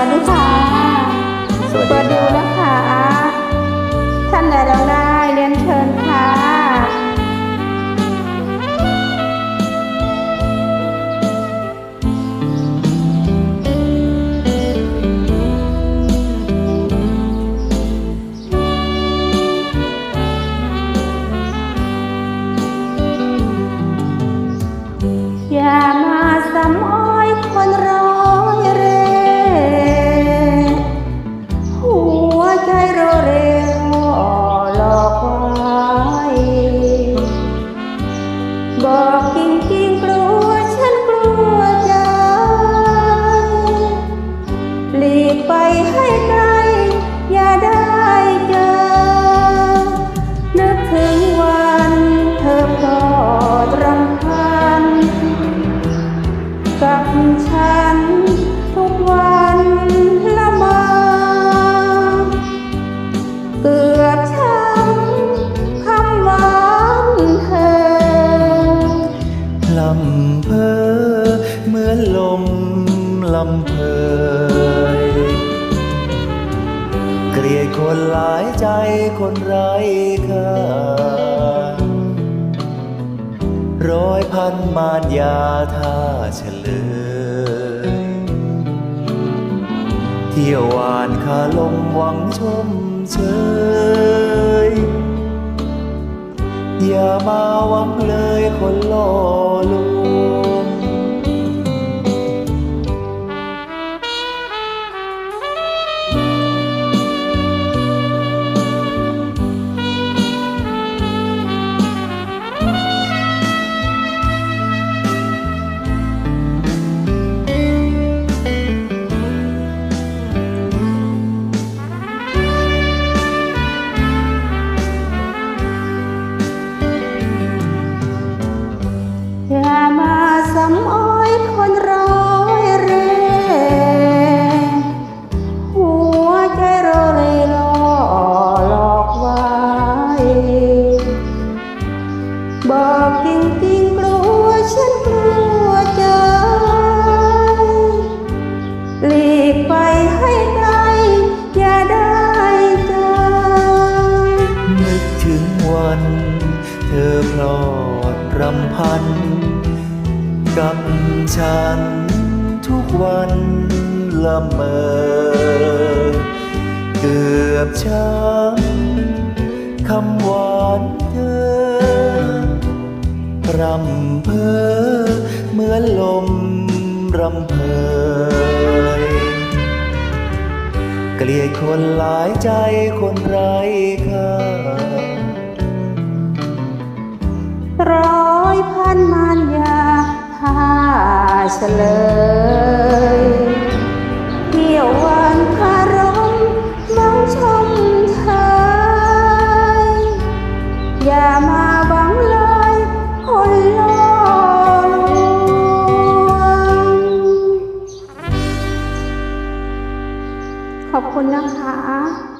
วัสดีค่ะสวัสเปิดีดคดูรับ บอ ลำเพยเกลียดคนหลายใจคนไร้ค่าร้อยพันมารยาท่าเฉลย เที่ยวหวานคาลมหวังชมเชย อย่ามาหวังเลยคนล่อลว บอกจริงๆกลัวฉันกลัวใจหลีกไปให้ไกลอย่าได้เจอนึกถึงวัน เธอพลอดรำพัน กับฉันทุกวันละเมอ เกือบช้ำ รำเพอเหมือนลมรำเพยเกลียดคนหลายใจคนไร้ค่าร้อยพันมันยาผ้าเฉลยเที่ยววานคารมมองชมเธออย่ามาบ ขอบคุณนะคะ